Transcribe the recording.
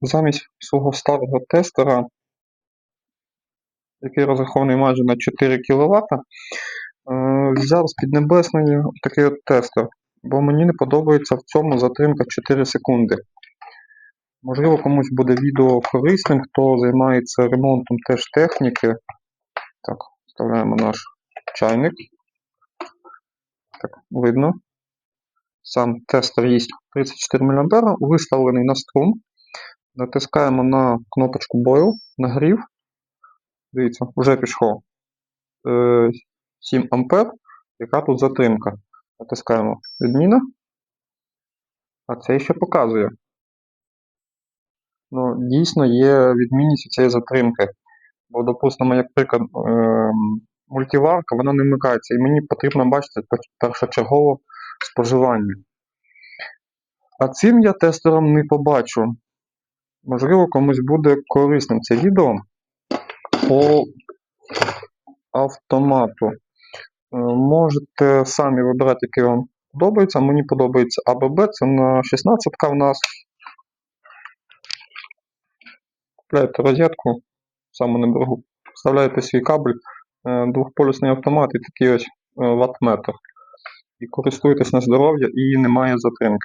замість свого старого тестера, який розрахований майже на 4 кВт, взяв з піднебесної такий от тестер, бо мені не подобається в цьому затримка 4 секунди. Можливо, комусь буде відео корисним, хто займається ремонтом теж техніки. Так, вставляємо наш чайник. Так, видно. Сам тестер є 34 мА, виставлений на струм. Натискаємо на кнопочку Boil, нагрів. Дивіться, вже пішло е, 7 А. Яка тут затримка? Натискаємо відміна. А це ще показує. Ну, дійсно є відмінність цієї затримки. Бо, допустимо, як приклад, е, мультиварка, вона не вмикається, і мені потрібно бачити першочергово споживання. А цим я тестером не побачу. Можливо, комусь буде корисним це відео по автомату. Е, Можете самі вибирати, який вам подобається. Мені подобається АББ, це на 16 в нас. Купляєте розетку, саме на берегу, вставляєте свій кабель, е, двохполюсний автомат і такий ось е, ваттметр. І користуєтесь на здоров'я і немає затримки.